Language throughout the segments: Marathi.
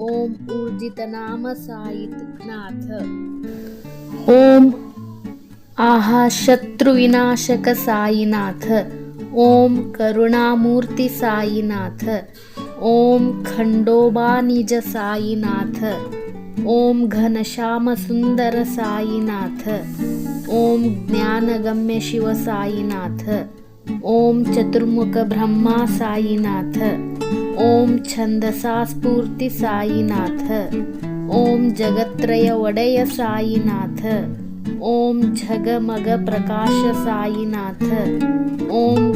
ओम ऊर्जित नाम साहित नाथ। ओम आहा शत्रुविनाशक साईनाथ ओम करुणामूर्ती साईनाथ ओम खंडोबा निज साईनाथ ओम घनश्याम सुंदर साईनाथ ओम ज्ञानगम्य शिव साईनाथ ओम चतुर्मुख ब्रह्मा साईनाथ ॐ छन्दसा स्फूर्ति सायिनाथ ॐ जगत्त्रय वडय सायिनाथ ॐ झगमग प्रकाश सायिनाथ ॐ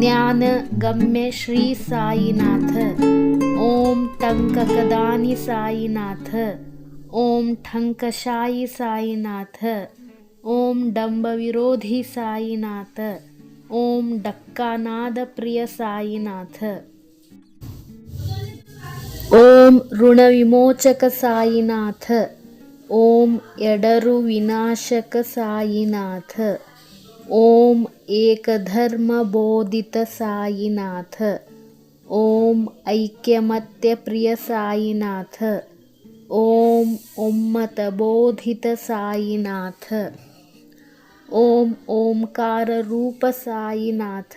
ज्ञानगम्य श्री सायिनाथ ॐ टङ्ककदानि सायिनाथ ॐ ठङ्कशायि सायिनाथ ॐ डम्बविरोधि सायिनाथ ॐ डक्कानादप्रिय सायिनाथ ಓಂ ಋಣವಿಮೋಚಕ ಸಾಯಿನಾಥ ಓಂ ಎಡರು ವಿನಾಶಕ ಸಾಯಿನಾಥ ಓಂ ಏಕಧರ್ಮ ಬೋಧಿತ ಸಾಯಿನಾಥ ಓಂ ಐಕ್ಯಮತ್ಯ ಪ್ರಿಯ ಸಾಯಿನಾಥ ಓಂ ಒಮ್ಮತ ಬೋಧಿತ ಸಾಯಿನಾಥ ಓಂ ಓಂಕಾರ ರೂಪ ಸಾಯಿನಾಥ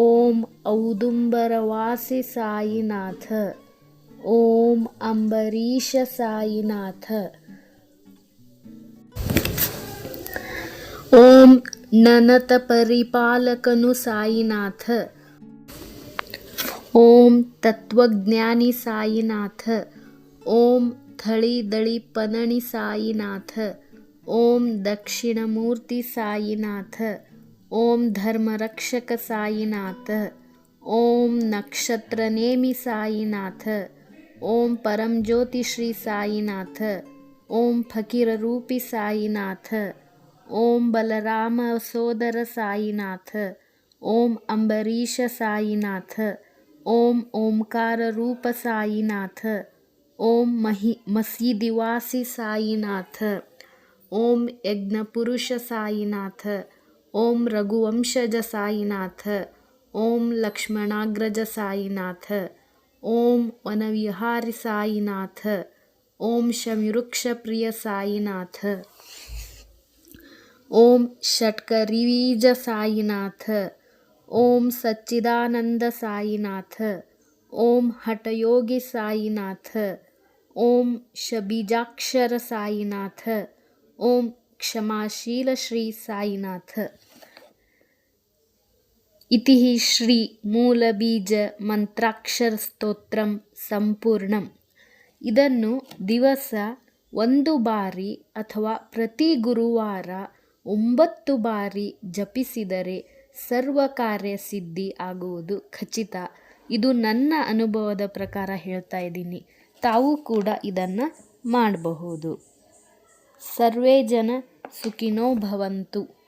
ಓಂ ಔದುಂಬರವಾಸಿ ಸಾಯಿನಾಥ ओम अंबरीश साईनाथ। ओम ननत परिपालकनु साईनाथ। ओम तत्वज्ञानी साईनाथ। ओम थळी दळी पनणी साईनाथ। ओम दक्षिणमूर्ती साईनाथ। ओम धर्मरक्षक साईनाथ। ओम नक्षत्रनेमी साईनाथ। ओम परम ज्योति श्री साईनाथ ओम फकीर रूपी साईनाथ ओम बलराम सोदर साईनाथ ओम अंबरीश साईनाथ ओम ओंकार रूप साईनाथ ओम मही मसीदिवासी साईनाथ ओम यज्ञपुरुष साईनाथ ओम रघुवंशज साईनाथ ओम लक्ष्मणाग्रज साईनाथ ಓಂ ವನವಿಹಾರಿ ಸಾಯಿನಾಥ, ಓಂ ಶಮಿವೃಕ್ಷ ಪ್ರಿಯ ಸಾಯಿನಾಥ. ಓಂ ಷಟ್ಕರಿವೀಜ ಸಾಯಿನಾಥ, ಓಂ ಸಚ್ಚಿದಾನಂದ ಸಾಯಿನಾಥ, ಓಂ ಹಠಯೋಗಿ ಸಾಯಿನಾಥ, ಓಂ ಶಬೀಜಾಕ್ಷರ ಸಾಯಿನಾಥ, ಓಂ ಕ್ಷಮಾಶೀಲ ಶ್ರೀ ಸಾಯಿನಾಥ. ಇತಿ ಶ್ರೀ ಮೂಲಬೀಜ ಮಂತ್ರಾಕ್ಷರ ಸ್ತೋತ್ರಂ ಸಂಪೂರ್ಣಂ ಇದನ್ನು ದಿವಸ ಒಂದು ಬಾರಿ ಅಥವಾ ಪ್ರತಿ ಗುರುವಾರ ಒಂಬತ್ತು ಬಾರಿ ಜಪಿಸಿದರೆ ಸರ್ವ ಕಾರ್ಯ ಸಿದ್ಧಿ ಆಗುವುದು ಖಚಿತ। ಇದು ನನ್ನ ಅನುಭವದ ಪ್ರಕಾರ ಹೇಳ್ತಾ ಇದ್ದೀನಿ। ತಾವು ಕೂಡ ಇದನ್ನು ಮಾಡಬಹುದು। ಸರ್ವೇ ಜನ ಸುಖಿನೋ ಭವಂತು।